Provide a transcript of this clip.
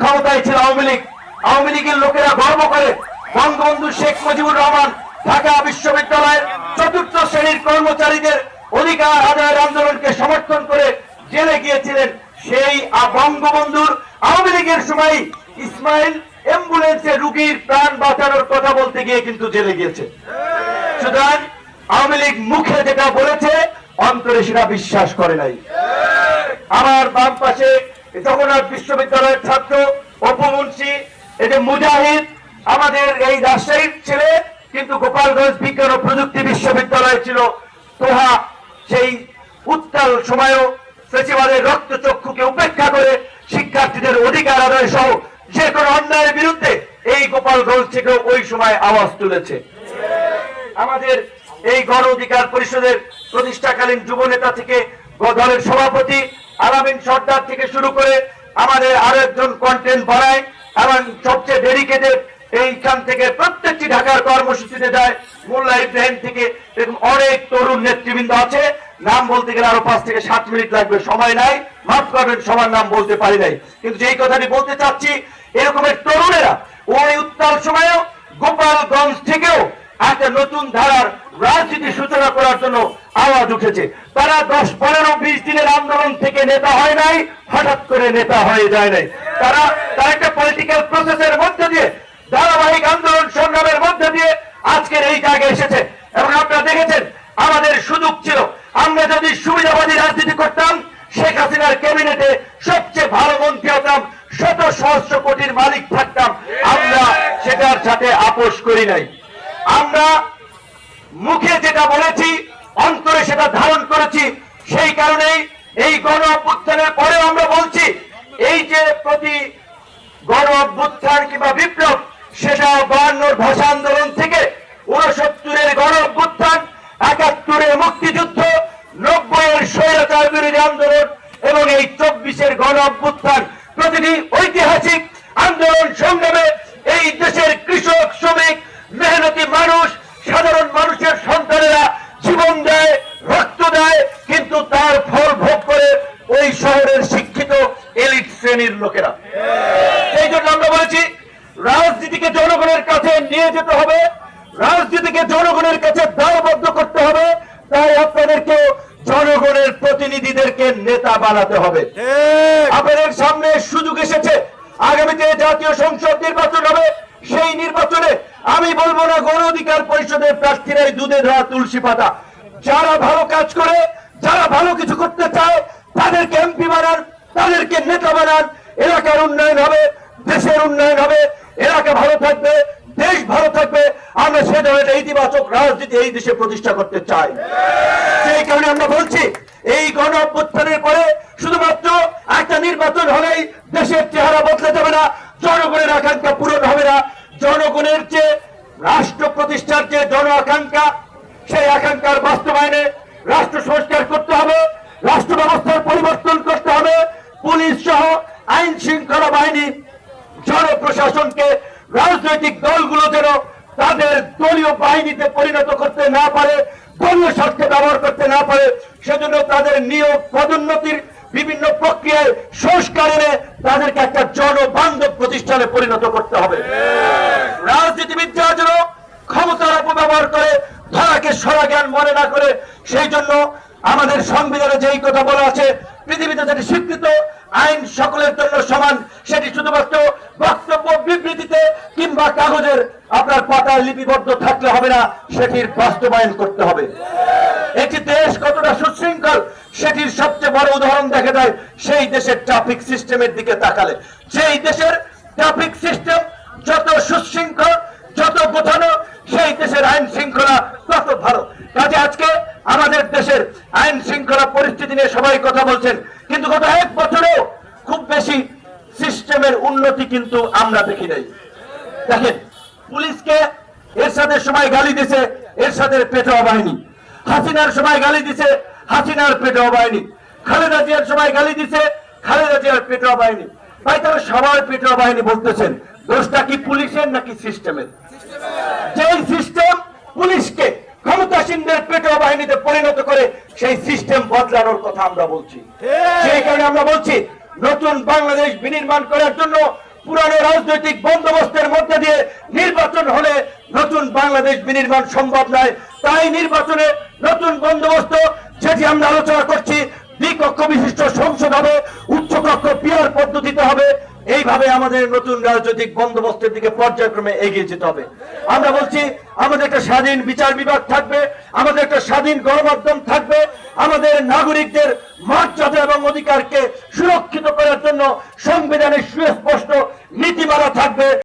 ক্ষমতায় ছিল আওয়ামী লীগ। আওয়ামী লীগের লোকেরা গর্ব করে, বঙ্গবন্ধু শেখ মুজিবুর রহমান ঢাকা বিশ্ববিদ্যালয়ের চতুর্থ শ্রেণির কর্মচারীদের অধিকার আদায়ের আন্দোলনকে সমর্থন করে জেলে গিয়েছিলেন সেই বঙ্গবন্ধুর আওয়ামী লীগের সময় ইসমাইল অ্যাম্বুলেন্সে রুগীর প্রাণ বাঁচানোর কথা বলতে গিয়ে কিন্তু জেলে গিয়েছে। সুতরাং আওয়ামী লীগ মুখে যেটা বলেছে, অন্তরে সেটা বিশ্বাস করে নাই। আমার বাম পাশে জগন্নাথ বিশ্ববিদ্যালয়ের ছাত্র অপমুন্সি যে মুজাহিদ, আমাদের এই রাজশাহীর ছেলে, কিন্তু গোপালগঞ্জ বিজ্ঞান ও প্রযুক্তি বিশ্ববিদ্যালয় ছিল। তোহা সেই উত্তাল সময়ও ফেসিবাদের রক্তচক্ষুকে উপেক্ষা করে শিক্ষার্থীদের অধিকার আদায় সহ যে কোনো অন্যায়ের বিরুদ্ধে এই গোপালগঞ্জ থেকে ওই সময় আওয়াজ তুলেছে। আমাদের এই গণ অধিকার পরিষদের প্রতিষ্ঠাকালীন যুব নেতা থেকে দলের সভাপতি আলামিন সর্দার থেকে শুরু করে আমাদের আরও একজন কন্টেন্ট বাড়ায় এবং সবচেয়ে ডেডিকেটেড এইখান থেকে প্রত্যেকটি ঢাকার কর্মসূচিতে যায়। মোল্লা ইব্রাহিম থেকে এরকম অনেক তরুণ নেতৃবৃন্দ আছে। নাম বলতে গেলে আরও পাঁচ থেকে সাত মিনিট লাগবে, সময় নাই। মাফ করবেন, সবার নাম বলতে পারি নাই। কিন্তু যেই কথাটি বলতে চাচ্ছি, এরকমের তরুণেরা ওই উত্তাল সময়েও গোপালগঞ্জ থেকেও একটা নতুন ধারার রাজনীতি সূচনা করার জন্য আওয়াজ উঠেছে। তারা দশ, পনেরো, বিশ দিনের আন্দোলন থেকে নেতা হয় নাই, হঠাৎ করে নেতা হয়ে যায় নাই। তারা তারা একটা পলিটিক্যাল প্রসেসের মধ্যে দিয়ে, ধারাবাহিক আন্দোলন সংগ্রামের মধ্যে দিয়ে আজকের এই জায়গায় এসেছে। এবং আপনারা দেখেছেন, আমাদের সুযোগ ছিল। আমরা যদি সুবিধাবাদী রাজনীতি করতাম, শেখ হাসিনার ক্যাবিনেটে সবচেয়ে ভালো মন্ত্রী হতাম, শত সহস্র কোটির মালিক থাকতাম। আমরা সেটার সাথে আপোষ করি নাই। আমরা মুখে যেটা বলেছি, অন্তরে সেটা ধারণ করেছি, সেই কারণেই এই গণ অভ্যুত্থানের পরেও আমরা বলছি, এই যে প্রতি গণ অভ্যুত্থান কিংবা বিপ্লব সেটা বায়ান্নর ভাষা আন্দোলন থেকে উনসত্তরের গণ অভ্যুত্থান একাত্তরের মুক্তিযুদ্ধ নব্বইয়ের স্বৈরাচার বিরোধী আন্দোলন এবং এই চব্বিশের গণ অভ্যুত্থান প্রতিটি ঐতিহাসিক আন্দোলন সংগ্রামে এই দেশের কৃষক শ্রমিক মেহনতি মানুষ সাধারণ মানুষের সন্তানেরা জীবন দেয় রক্ত দেয় কিন্তু তার ফল ভোগ করে ওই শহরের শিক্ষিত এলিট লোকেরা। সেই জন্য আমরা বলেছি রাজনীতিকে জনগণের কাছে নিয়ে যেতে হবে রাজনীতিকে জনগণের কাছে দায়বদ্ধ করতে হবে তাই আপনাদেরকে জনগণের প্রতিনিধিদেরকে নেতা বানাতে হবে। আপনাদের সামনে সুযোগ এসেছে আগামীতে জাতীয় সংসদ নির্বাচন হবে সেই নির্বাচনে আমি বলব না গণ অধিকার পরিষদের প্রার্থীরাই দুধে ধোয়া তুলসী পাতা। যারা ভালো কাজ করে যারা ভালো কিছু করতে চায় তাদেরকে এমপি বানান তাদেরকে নেতা বানান এলাকার উন্নয়ন হবে, দেশের উন্নয়ন হবে, এলাকা ভালো থাকবে, দেশ ভালো থাকবে। আমরা সে ধরনের ইতিবাচক রাজনীতি এই দেশে প্রতিষ্ঠা করতে চাই। সেই কারণে আমরা বলছি, এই গণ অভ্যুত্থানের পরে শুধুমাত্র একটা নির্বাচন হলেই দেশের চেহারা বদলে যাবে না, জনগণের আকাঙ্ক্ষা পূরণ হবে না। জনগণের যে রাষ্ট্র প্রতিষ্ঠার যে জন আকাঙ্ক্ষা, সেই আকাঙ্ক্ষার বাস্তবায়নে রাষ্ট্র সংস্কার করতে হবে, রাষ্ট্র ব্যবস্থার পরিবর্তন করতে হবে। পুলিশ সহ আইন শৃঙ্খলা বাহিনী জনপ্রশাসনকে রাজনৈতিক দলগুলো যেন তাদের দলীয় বাহিনীতে পরিণত করতে না পারে, দলীয় স্বার্থে ব্যবহার করতে না পারে, সেজন্য তাদের নিয়োগ পদোন্নতির বিভিন্ন প্রক্রিয়ায় সংস্কার এনে তাদেরকে একটা জনবান্ধব প্রতিষ্ঠানে পরিণত করতে হবে। রাজনীতিবিদরা যেন ক্ষমতার অপব্যবহার করে, ধরাকে সরা জ্ঞান মনে না করে, সেই জন্য আমাদের সংবিধানে যেই কথা বলা আছে, পৃথিবীতে যেটি স্বীকৃত, আইন সকলের লিপিবদ্ধ থাকলে হবে না, সেটির বাস্তবায়ন করতে হবে। একটি দেশ কতটা সুশৃঙ্খল, সেটির সবচেয়ে বড় উদাহরণ দেখা যায় সেই দেশের ট্রাফিক সিস্টেমের দিকে তাকালে। সেই দেশের ট্রাফিক সিস্টেম যত সুশৃঙ্খল, যত গোছানো সেই দেশের আইন শৃঙ্খলা তত ভালো। কাজে আজকে আমাদের দেশের আইন শৃঙ্খলা পরিস্থিতি নিয়ে সবাই কথা বলছেন, কিন্তু গত এক বছরেও খুব বেশি সিস্টেমের উন্নতি কিন্তু আমরা দেখি নাই। দেখেন, পুলিশকে এর সাথে সময় গালি দিছে এর সাথে পেটোয়া বাহিনী হাসিনার সময় গালি দিছে হাসিনার পেটোয়া বাহিনী খালেদা জিয়ার সময় গালি দিছে খালেদা জিয়ার পেটোয়া বাহিনী ভাই তারা সবার পেটোয়া বাহিনী বলতেছেন। দোষটা কি পুলিশের নাকি সিস্টেমের? যেই সিস্টেম পুলিশকে ক্ষমতাসীনদের পেটোয়া বাহিনীতে পরিণত করে সেই সিস্টেম বদলানোর কথা আমরা বলছি। সেই কারণে আমরা বলছি নতুন বাংলাদেশ বিনির্মাণ করার জন্য পুরানো রাজনৈতিক বন্দোবস্তের মধ্যে দিয়ে নির্বাচন হলে নতুন বাংলাদেশ বিনির্মাণ সম্ভব নয়। তাই নির্বাচনে নতুন বন্দোবস্ত সেটি আমরা আলোচনা করছি দ্বিকক্ষ বিশিষ্ট সংসদ হবে, উচ্চকক্ষ পিয়ার পদ্ধতিতে হবে এইভাবে আমাদের নতুন রাজনৈতিক বন্দোবস্তের দিকে পর্যায়ক্রমে এগিয়ে যেতে হবে। আমরা বলছি, আমাদের একটা স্বাধীন বিচার বিভাগ থাকবে, আমাদের একটা স্বাধীন গণমাধ্যম থাকবে, আমাদের নাগরিকদের মর্যাদা এবং অধিকারকে সুরক্ষিত করার জন্য সংবিধানের সুস্পষ্ট নীতিমালা থাকবে।